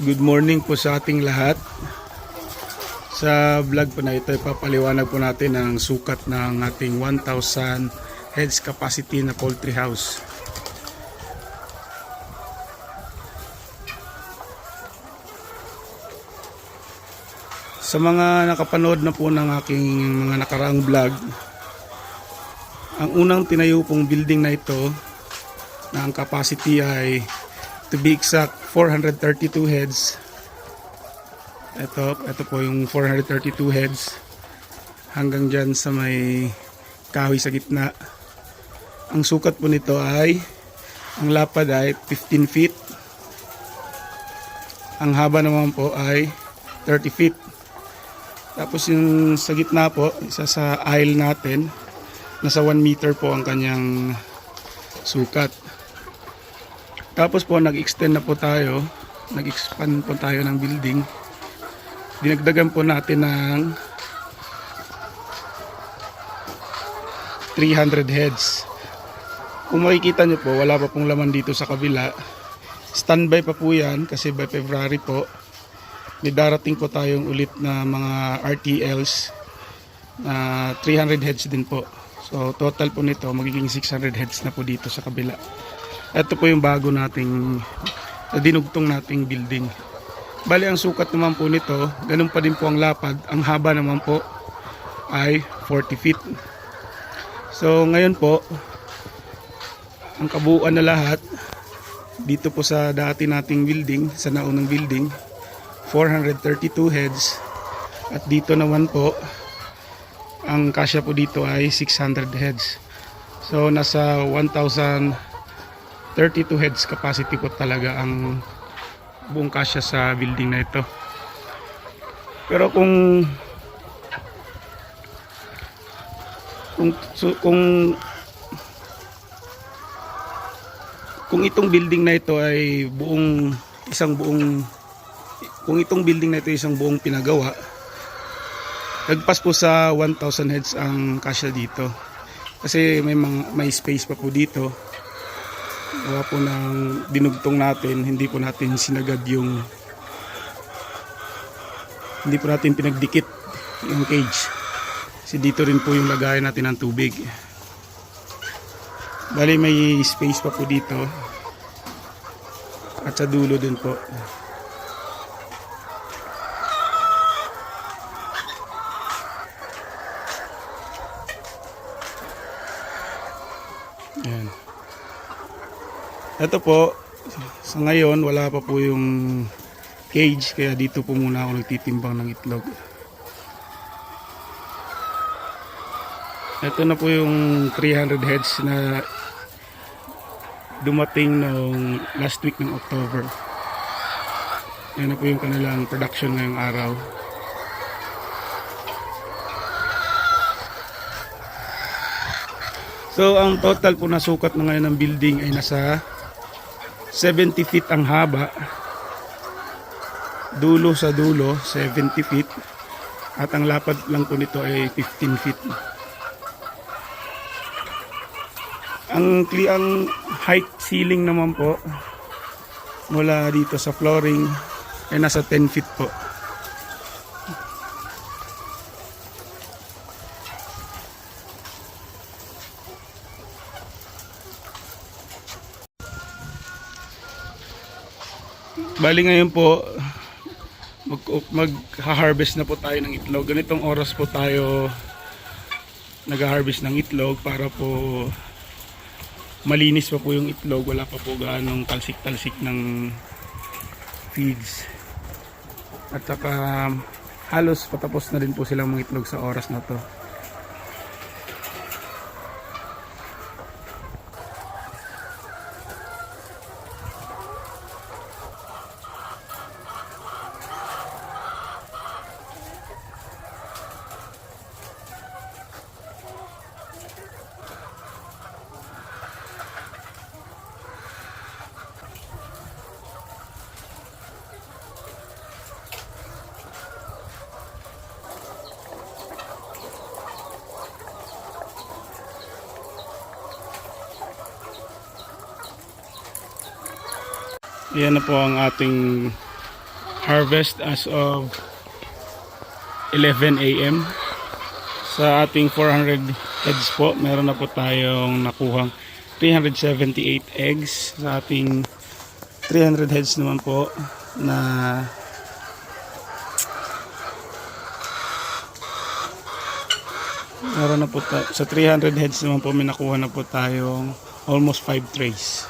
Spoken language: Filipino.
Good morning po sa ating lahat. Sa vlog po na ito, ipapaliwanag po natin ang sukat ng ating 1,000 heads capacity na poultry house. Sa mga nakapanood na po ng aking mga nakaraang vlog, ang unang tinayo pong building na ito na ang capacity ay to be exact 432 heads. Ito, ito po yung 432 heads hanggang dyan sa may kahoy sa gitna. Ang sukat po nito ay ang lapad ay 15 feet. Ang haba naman po ay 30 feet. Tapos yung sa gitna po isa sa aisle natin nasa 1 meter po ang kanyang sukat tapos po nag-extend na po tayo, nag-expand po tayo ng building. Dinagdagan po natin ng 300 heads. Kung makikita nyo po, wala pa pong laman dito sa kabila. Standby pa po yan kasi by February po, may darating po tayong ulit na mga RTLs na 300 heads din po. So total po nito magiging 600 heads na po dito sa kabila. Ito po yung bago nating na dinugtong nating building. Bali ang sukat naman po nito, ganun pa din po ang lapad. Ang haba naman po ay 40 feet. So ngayon po, ang kabuuan na lahat dito po sa dati nating building, sa naunang building, 432 heads. At dito naman po, ang kasya po dito ay 600 heads. So nasa 1,000 32 heads capacity po talaga ang buong kasya sa building na ito. Pero kung kung kung kung itong building na ito ay buong isang buong kung itong building na ito isang buong pinagawa nagpas po sa 1,000 heads ang kasya dito kasi may may space pa po dito gawa po ng dinugtong natin hindi po natin sinagad yung hindi po natin pinagdikit yung cage. Kasi dito rin po yung lagayan natin ng tubig. Bali may space pa po dito. At sa dulo din po. Ayan. Ito po, sa ngayon wala pa po yung cage kaya dito po muna ako nagtitimbang ng itlog. Ito na po yung 300 heads na dumating nung last week ng October. Yan na po yung kanilang production ngayong araw. So ang total po na sukat na ngayon ng building ay nasa 70 feet ang haba. Dulo sa dulo, 70 feet. At ang lapad lang po nito ay 15 feet. Ang, ang height ceiling naman po mula dito sa flooring ay nasa 10 feet po. Bali ngayon po mag mag-harvest na po tayo ng itlog. Ganitong oras po tayo nag-harvest ng itlog para po malinis pa po yung itlog. Wala pa po gaanong talsik-talsik ng feeds. At saka halos patapos na din po silang mga itlog sa oras na to. Yan na po ang ating harvest as of 11 a.m. Sa ating 400 heads po, meron na po tayong nakuhang 378 eggs. Sa ating 300 heads naman po na meron na po ta- sa 300 heads naman po may nakuha na po tayong almost 5 trays.